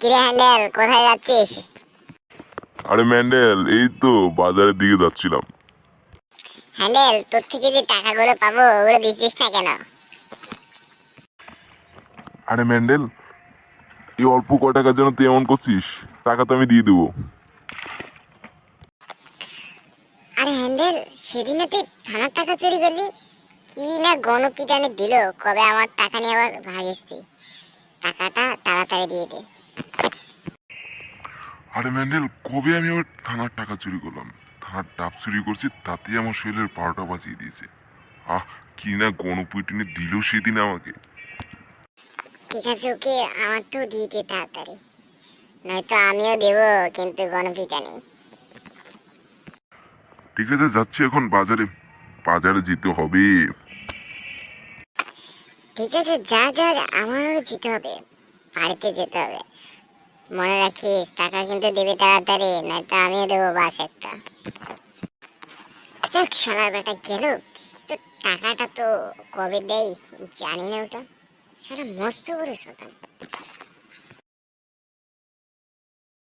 কিরে হ্যান্ডেল কোথায় যাচ্ছিস? আরে ম্যান্ডেল এই তো বাজারের দিকে যাচ্ছিলাম। হ্যান্ডেল তোর থেকে যে টাকাগুলো পাবো ওগুলো দিচ্ছিস না কেন? আরে ম্যান্ডেল এই অল্প ক টাকার জন্য তুই এমন করছিস টাকা তো আমি দিয়ে দেবো। আরে হ্যান্ডেল সেদিনে তুই থানার টাকা চুরি করলি? কি না গণপিটানে দিল কবে আমার টাকা নিয়ে আবার ভাগিস তুই? টাকাটা তাড়াতাড়ি দিয়ে দে। আরে ম্যান্ডেল কবে আমি আবার থানার টাকা চুরি করলাম? থানার ডাব চুরি করছি তাতেই আমার শরীরের বারোটা বাজিয়ে দিয়েছে। আহ কি না গণপিটুনি দিল সেদিন আমাকে। ঠিক আছে ওকে আমার তো দিয়ে দে তাড়াতাড়ি। নয়তো আমিও দেবো কিন্তু গণপিটানি। ঠিক আছে যাচ্ছি এখন বাজারে। বাজারে যেতে হবে। ঠিক আছে যা যা আমারও যেতে হবে। বাড়িতে যেতে হবে। মনে রাখিস, টাকা কিন্তু দেবে তাড়াতাড়ি, নয়তো আমি দেবো বাস একটা। দেখ বেটা গেল। তো টাকাটা তো কবে দেয় জানি না ওটা। সারা মস্ত বড় শতান